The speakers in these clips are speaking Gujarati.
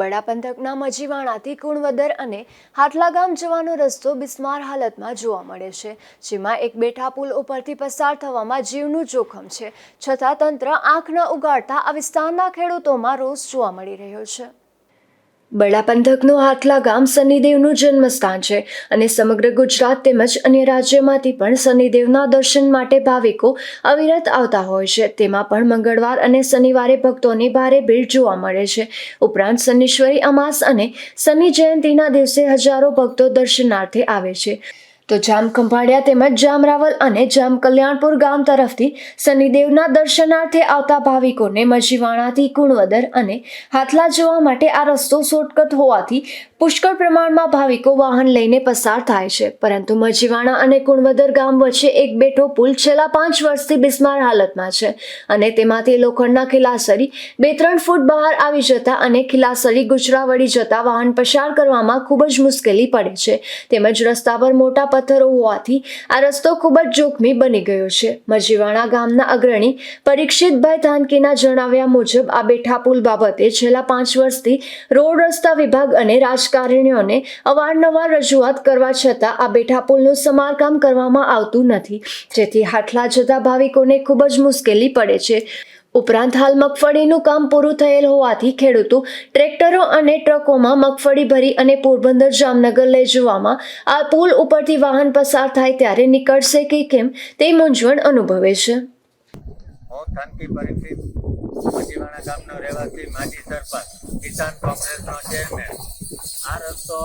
બડા પંથકના મજીવાણાથી કુણવદર અને હાટલા ગામ જવાનો રસ્તો બિસ્માર હાલતમાં જોવા મળે છે, જેમાં એક બેઠા પુલ ઉપરથી પસાર થવામાં જીવનું જોખમ છે. છતાં તંત્ર આંખ ન ઉગાડતા આ વિસ્તારના ખેડૂતોમાં રોષ જોવા મળી રહ્યો છે. બડા હાથલા ગામ શનિદેવનું જન્મસ્થાન છે અને સમગ્ર ગુજરાત તેમજ અન્ય રાજ્યમાંથી પણ શનિદેવના દર્શન માટે ભાવિકો અવિરત આવતા હોય છે. તેમાં પણ મંગળવાર અને શનિવારે ભક્તોની ભારે ભીડ જોવા મળે છે. ઉપરાંત શનિશ્વરી અમાસ અને શનિ જયંતિના દિવસે હજારો ભક્તો દર્શનાર્થે આવે છે. તો જામ ખંભાળિયા તેમજ જામરાવલ અને જામ કલ્યાણપુર ગામ તરફથી શનિદેવના દર્શનાર્થે આવતા ભાવિકોને મજીવાણાથી કુણવદર અને હાથલા જવા માટે આ રસ્તો શોર્ટકટ હોવાથી પુષ્કળ પ્રમાણમાં ભાવિકો વાહન લઈને પસાર થાય છે. પરંતુ મજીવાણા અને કુણવદર ગામ વચ્ચે એક બેઠો પુલ છેલ્લા પાંચ વર્ષથી બિસ્માર હાલતમાં છે અને તેમાંથી લોખંડના ખિલાસરી બે ત્રણ ફૂટ બહાર આવી જતા અને ખિલાસરી ગુજરા વળી જતા વાહન પસાર કરવામાં ખૂબ જ મુશ્કેલી પડે છે. તેમજ રસ્તા પર મોટા પથ્થરો હોવાથી આ રસ્તો ખૂબ જ જોખમી બની ગયો છે. મજીવાણા ગામના અગ્રણી પરીક્ષિતભાઈ ધાનકીના જણાવ્યા મુજબ આ બેઠા પુલ બાબતે છેલ્લા પાંચ વર્ષથી રોડ રસ્તા વિભાગ અને રાજકારણીઓને અવારનવાર રજૂઆત કરવા છતાં આ બેઠા પુલનું સમારકામ કરવામાં આવતું નથી. જેથી હાટલા જતા ભાવિકોને ખૂબ જ મુશ્કેલી પડે છે. ઉપરાંત હાલ મગફળીનું કામ પૂરું થયેલ હોવાથી ખેડૂતો ટ્રેક્ટરો અને ટ્રકોમાં મગફળી ભરી અને પોરબંદર જામનગર લઈ જવામાં આ પુલ ઉપરથી વાહન પસાર થાય ત્યારે નીકળશે કે કેમ તે મૂંઝવણ અનુભવે છે. રહેવાસી માજી સરપંચ, કિસાન કોંગ્રેસનો ચેરમેન આ રસ્તો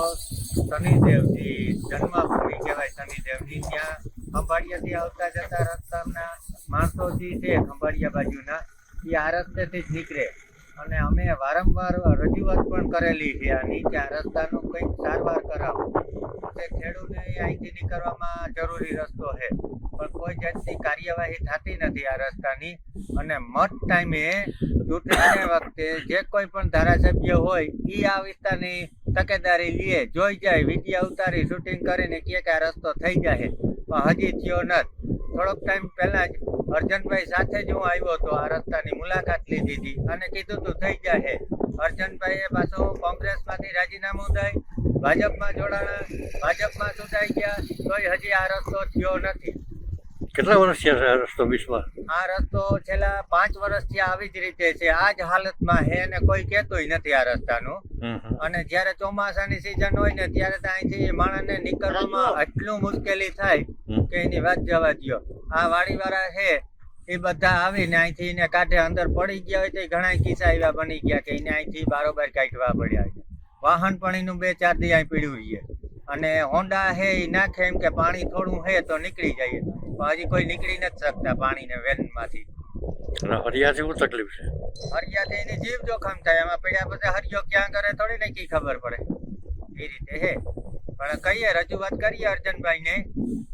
શનિદેવજી જન્મભૂમિ કહેવાય શનિદેવની. ત્યાં ખંભાળિયાથી આવતા જતા રસ્તાના માણસો જે છે ખંભાળિયા બાજુના, એ આ રસ્તેથી જ નીકળે. અને અમે વારંવાર રજૂઆત પણ કરેલી છે આની કે આ રસ્તાનું કંઈક સારવાર કરાવો. તે ખેડૂતને અહીંથી નીકળવામાં જરૂરી રસ્તો છે. પણ કોઈ જાતની કાર્યવાહી થતી નથી આ રસ્તાની. અને મત ટાઈમે ચૂંટણીને વખતે જે કોઈ પણ ધારાસભ્ય હોય એ આ વિસ્તારની તકેદારી લે. જોઈ જાય, વીડિયો ઉતારી શૂટિંગ કરીને કે આ રસ્તો થઈ જાય પણ હજી થયો નથી. થોડોક ટાઈમ પહેલા જ અર્જનભાઈ સાથે જ હું આવ્યો હતો, આ રસ્તાની મુલાકાત લીધી હતી અને કીધું તું થઈ જશે અર્જનભાઈએ પાછું કોંગ્રેસમાંથી રાજીનામું થાય ભાજપમાં જોડાણા, ભાજપમાં ચૂંટાઈ ગયા, તોય હજી આ રસ્તો થયો નથી. કેટલા વર્ષ છે આ રસ્તો બીચમાં? આ રસ્તો છેલ્લા પાંચ વર્ષથી આવી જ રીતે છે. આ જ હાલતમાં હે ને કોઈ કહેતુંય નથી આ રસ્તાનું. અને જ્યારે ચોમાસાની સિઝન હોય ને ત્યારે તો અહીંથી માણસને નીકળવામાં એટલું મુશ્કેલી થાય કે એની વાત જવા દો આ વાડીવાળા છે એ બધા આવીને અહીંથી એને કાંઠે અંદર પડી ગયા હોય તો ઘણા કિસ્સા એવા બની ગયા કે એને અહીંથી બારોબાર કાઢવા પડ્યા છે. વાહન પણ એનું બે ચાર દી અહીં પીડ્યું રહીએ અને હોન્ડા હે એ નાખે એમ કે પાણી થોડું હે તો નીકળી જાય. હજી કોઈ નીકળી નથી શકતા પાણીને વેનમાંથી. હરિયા શું તકલીફ છે? હરિયાથી એની જીવ જોખમ થાય એમાં પડ્યા પછી હરિયો ક્યાં કરે થોડી નક્કી ખબર પડે. એ રીતે હે. પણ કહીએ રજૂઆત કરીએ અર્જનભાઈને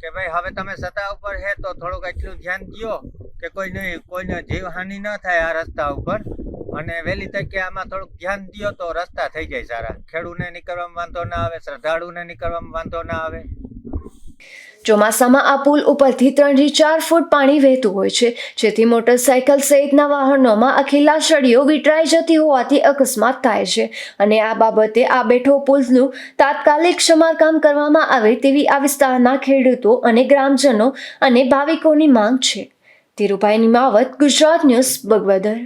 કે ભાઈ હવે તમે સત્તા ઉપર હે તો થોડુંક એટલું ધ્યાન દ્યો કે કોઈને કોઈને જીવહાનિ ન થાય આ રસ્તા ઉપર. અને વહેલી તકે આમાં થોડુંક ધ્યાન દ્યો તો રસ્તા થઈ જાય સારા. ખેડૂને નીકળવામાં વાંધો ના આવે શ્રદ્ધાળુને નીકળવામાં વાંધો ના આવે. ચોમાસામાં આ પુલ ઉપરથી ત્રણથી ચાર ફૂટ પાણી વહેતું હોય છે, જેથી મોટરસાયકલ સહિતના વાહનોમાં આ ખીલાસળીઓ વિટરાઈ જતી હોવાથી અકસ્માત થાય છે. અને આ બાબતે આ બેઠો પુલનું તાત્કાલિક સમારકામ કરવામાં આવે તેવી આ વિસ્તારના ખેડૂતો અને ગ્રામજનો અને ભાવિકોની માંગ છે. ધીરુભાઈ નિમાવત, ગુજરાત ન્યૂઝ, બગવદર.